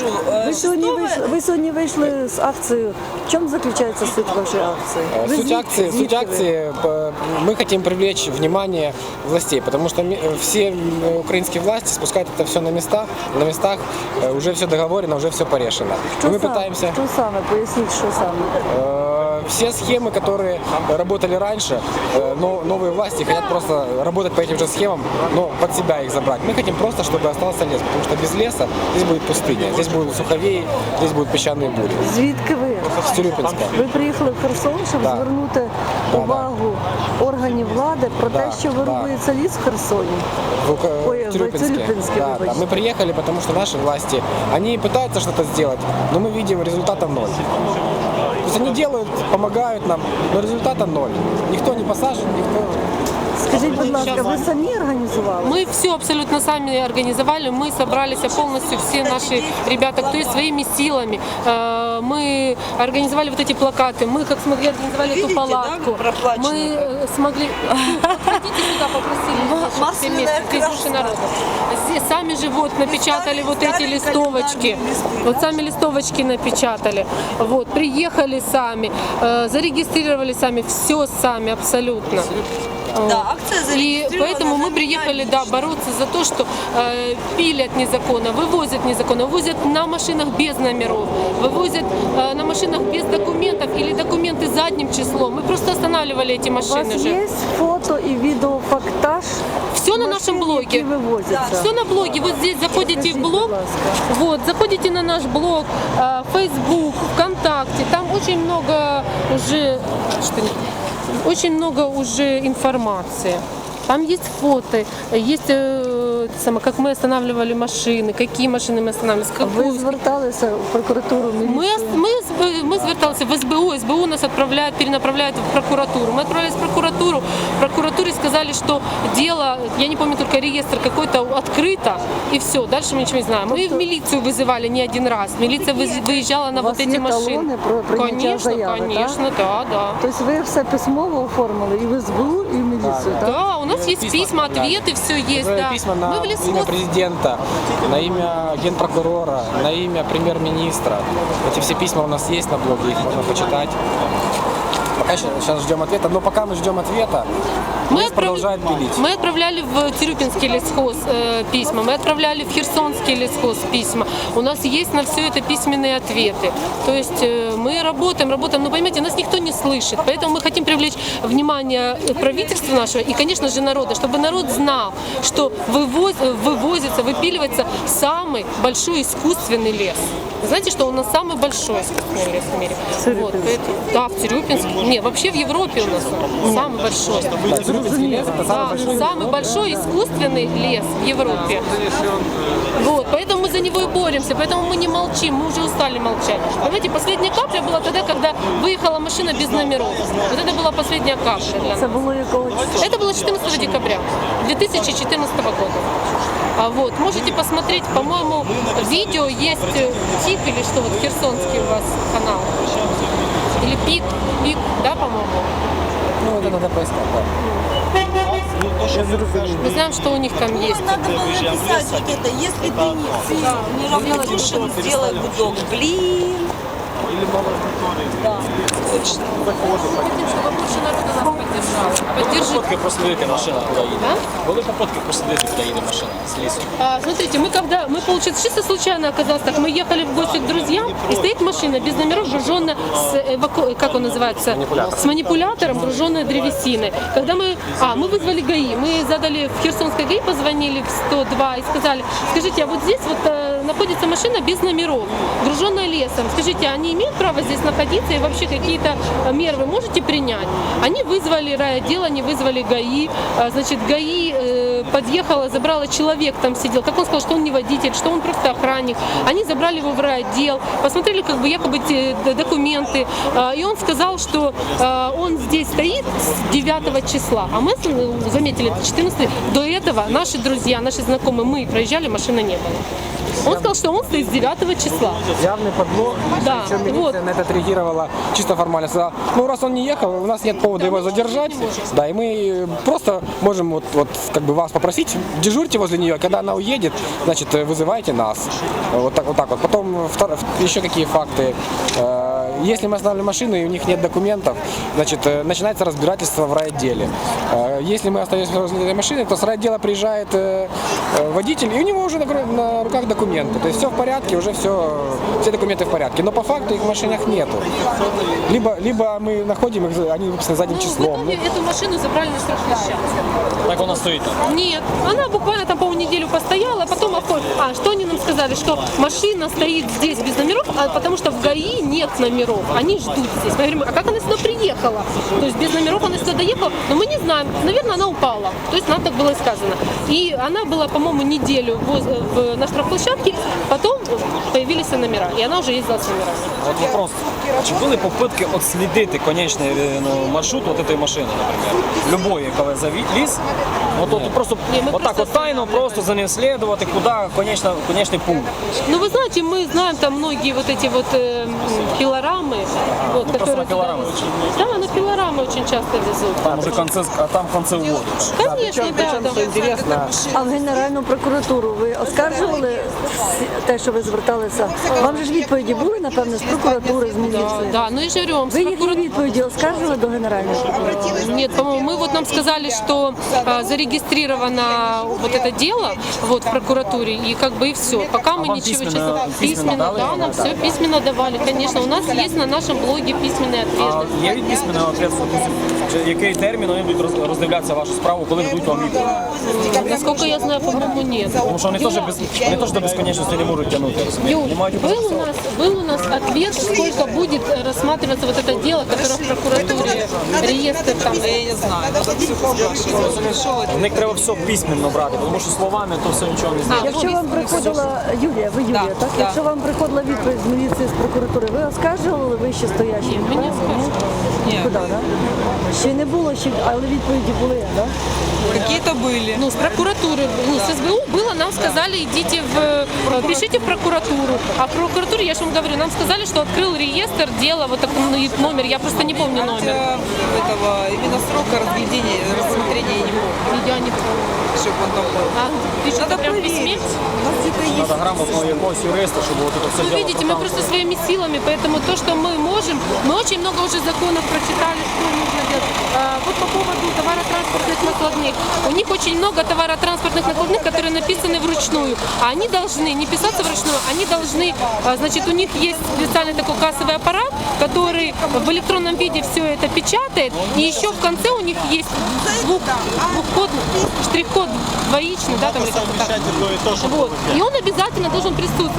скажу. Э, Ви сьогодні 6 вийшли, ви сьогодні вийшли з акцією. В чому заключається суть вашої акції? Э, Ви Суть звідки- акции, суть звідки ви? акции, э, мы хотим привлечь внимание властей, потому что ми- э, все м, украинские власти спускают это все на местах, на местах э, уже все договорено, уже все порешено. Що мы саме? пытаемся Що саме? Поясніть, що саме. э, все схемы, которые работали раньше, э, но новые власти хотят просто работать по этим же схемам, но под себя их забрать. Мы хотим просто, чтобы остался лес, потому что без леса здесь будет пустыня, здесь будут суховеи, здесь будут песчаные бури. Звідки ви? С Тюрюпинска. Ви приїхали в Херсон, щоб Да. звернути Да, увагу органів влади про Да, те, що да. вирубується ліс в Херсоні. в, Ука- Ой, в в Тюрюпинске. Тюрюпинске, Да, да. вибачте. Мы приехали, потому что наши власти, они пытаются что-то сделать, но мы видим результата ноль. Есть они делают, помогают нам, но результата ноль. Никто не посажен, никто... Скажіть, будь ласка, ви самі організували? Мы все абсолютно сами организовали, мы собрались полностью, все наши ребята, кто есть своими силами. Э, Мы организовали вот эти плакаты, мы как смогли организовали Видите, эту палатку. да, проплачено мы э, смогли... Подходите сюда, попросили. здесь вот все Масляная вместе, здесь больше красота. народу. Здесь сами же вот напечатали вот эти взяли листовочки. календарные листы, Вот да? сами листовочки напечатали. Вот, приехали сами, э, зарегистрировали сами, все сами абсолютно. Да, акция И зарегистрирована поэтому на мы меня приехали, да, лично. бороться за то, что э, пилят незаконно, вывозят незаконно, вывозят на машинах без номеров, вывозят э, на машинах без документов или документы задним числом. Мы просто останавливали эти У вас машины уже. є фото і відеофактаж? Все на машин, нашем які блоге. вивозяться? Все на блоге. Вот здесь заходите в Скажіть, блог, будь ласка. вот, заходите на наш блог, э, Facebook, ВКонтакте. Там очень много уже, что не- очень много уже информации. Там есть фото, есть э, это самое, как мы останавливали машины, какие машины мы останавливали, с Ви какую, зверталися в прокуратуру мы, міліцію? мы, с- мы звертался в СБУ, СБУ нас отправляет, перенаправляет в прокуратуру. Мы отправились в прокуратуру, в прокуратуре сказали, что дело, я не помню только реестр какой-то открыто, и все, дальше мы ничего не знаем. Мы в милицию вызывали не один раз, милиция выз- выезжала на У вот вас эти є машины. талони про прийняття Конечно, заяви, так? конечно, да, да. Тобто ви все письмово оформили і в СБУ, і в міліцію, так? да, у нас есть Письма ответы, все есть, да. Письма Мы на в имя президента, на имя генпрокурора, на имя премьер-министра. Эти все письма у нас есть на блоге, их можно почитать. Пока сейчас ждем ответа, но пока мы ждем ответа, Мы, отправ- продолжает пилить. мы отправляли в Тирюпинский лесхоз э, письма, мы отправляли в Херсонский лесхоз письма. У нас есть на все это письменные ответы. То есть э, мы работаем, работаем, но поймите, нас никто не слышит. Поэтому мы хотим привлечь внимание правительства нашего и, конечно же, народа, чтобы народ знал, что вывоз, вывозится, выпиливается самый большой искусственный лес. Знаете, что у нас самый большой искусственный лес в мире? Вот, поэтому- да, в Тирюпинске. Не, вообще в Европе у нас он самый большой. Да, самый большой. искусственный лес в Европе. Вот, поэтому мы за него и боремся, поэтому мы не молчим, мы уже устали молчать. Понимаете, последняя капля была тогда, когда выехала машина без номеров. Вот это была последняя капля для нас. Это было 14 декабря 2014 года. А вот, можете посмотреть, по-моему, видео есть э, ТИК или что, вот херсонский у вас канал. Или ПИК, ПИК, да, по-моему? Ну, это надо поискать, да. Мы знаем, что у них там есть. Ну, надо было написать вот это, если ты не, не равнодушен, сделай гудок. Блин. Да, точно. Хотим, чтобы больше народу нас поддержало. Поддержите. Попытки проследити машина, куди їде. Да? Були попытки проследити, куди їде машина з лісу. А, смотрите, мы когда, мы, получается, чисто случайно оказалось так, мы ехали в гости к друзьям, и стоит машина без номеров, груженная с, эваку... как он называется? С манипулятором, груженная древесиной. Когда мы, а, мы вызвали ГАИ, мы задали в Херсонской ГАИ, позвонили в 102 и сказали, скажите, а вот здесь вот э, находится машина без номеров, груженная лесом. Скажите, они имеют право здесь находиться и вообще какие-то э, меры вы можете принять? Они вызвали райотдел, они вызвали ГАИ, А, значит, ГАИ э, подъехала, забрала человек там сидел, как он сказал, что он не водитель, что он просто охранник. Они забрали его в райотдел, посмотрели как бы якобы д- документы, А, и он сказал, что а, он здесь стоит с 9 числа, а мы заметили это 14 до этого наши друзья, наши знакомые, мы проезжали, машины не было. Он сказал, что он стоит с 9 числа. Явный подлог. Да, Причем милиция вот. на это отреагировала чисто формально. Сказала, ну раз он не ехал, у нас нет повода его задержать. Да, и мы просто можем вот, вот как бы вас попросить, дежурьте возле нее, когда она уедет, значит, э, вызывайте нас. Вот так вот. Так вот. Потом еще какие факты. Если мы останавливаем машину и у них нет документов, значит, э, начинается разбирательство в райотделе. Э, Если мы остаемся возле этой машины, то с райотдела приезжает э, водитель, и у него уже на, руках документы. То есть все в порядке, уже все, все документы в порядке. Но по факту их в машинах нету. Либо, либо мы находим их, они выписаны задним Ну, числом. итоге эту машину забрали на штрафплощадке. Так вона стоїть там. Нет, она буквально там, по-моему, неделю постояла, а потом оформ- А, что они нам сказали? Что машина стоит здесь без номеров, а потому что в ГАИ нет номеров, они ждут здесь. Мы говорим, а как она сюда приехала? То есть без номеров она сюда доехала, но мы не знаем. Наверное, она упала. То есть нам так было и сказано. И она была, по-моему, неделю воз- в, на штрафплощадке, потом появились и номера, и она уже ездила с номерами. От вопрос. Чи були попитки отслідити конечний е, ну, маршрут от цієї машини, наприклад? Любої, коли завіз, от, от просто Ні, ми отак просто от тайно, просто за ним слідувати, куди конечна, конечний пункт. Ну, вы знаете, мы знаем там многие вот эти вот э, м, пилорамы, вот, Ну, просто которые на пилорамы туда- очень Да, на пилорамы очень часто везут. Там уже конце, а там конце воду. Конечно, да, да. Что интересно, А в Генеральну прокуратуру ви оскаржували всі- те, що ви зверталися? Вам же ж відповіді були, напевно, з прокуратури, з міліції? Да, ну я же говорю вам, с Ви їхні прокуратурой- відповіді оскаржували до Генеральної прокуратури? Нет, по-моему, мы вот нам сказали, что а, зарегистрировано вот это дело вот в прокуратуре, и как бы и все. Пока мы вам ничего письменно- честно, письменно дали? да, нам все письменно давали, конечно. У нас есть на нашем блоге письменный А ответ. є від письменного ответу, який термін вони будуть роз- роздивлятися вашу справу, коли дадуть вам відповідь? Насколько я знаю, по-моему, нет. Тому що вони теж без вони теж до безконечності не можуть тягнути. розумієте? Юль, Вони мають был у нас был у нас ответ, сколько будет э, рассматриваться вот это дело, которое в прокуратуре реестр там. Я не знаю, надо все спрашивать. В них треба все письменно брати, тому що словами то все нічого не знає. А, Якщо вам приходила Юлія, ви Юлія, так? да. Якщо вам приходила відповідь з міліції з прокуратури, ви оскаржували вище стоячі? Ні, ми не оскаржували. Нет. Куди, да? Ще не було, ще, але відповіді були, так? Какие-то были. Ну, с прокуратуры, ну, с СБУ было, нам сказали, идите в, э, пишите в прокуратуру. А в прокуратуре, я же вам говорю, нам сказали, что открыл реестр, дело, вот так, ну, и номер, я просто не помню номер. Хотя этого именно срока разведения, рассмотрения я не помню, я не помню. Он там был. А, пишут Надо прям проверить. У нас где-то есть. Треба грамотного якогось юриста, щоб от це все Вы діло видите, мы просто своими силами, поэтому то, что мы можем, мы очень много уже законов прочитали, что нужно делать. А, вот по поводу товаротранспортных накладных. У них очень много товаротранспортных накладных, которые написаны вручную. А они должны не писаться вручную, они должны, а, значит, у них есть специальный такой кассовый аппарат, который в электронном виде все это печатает, и еще в конце у них есть двух, двухкод, штрих-код двоичный, да, там или как-то так. Вот. И он обязательно должен присутствовать.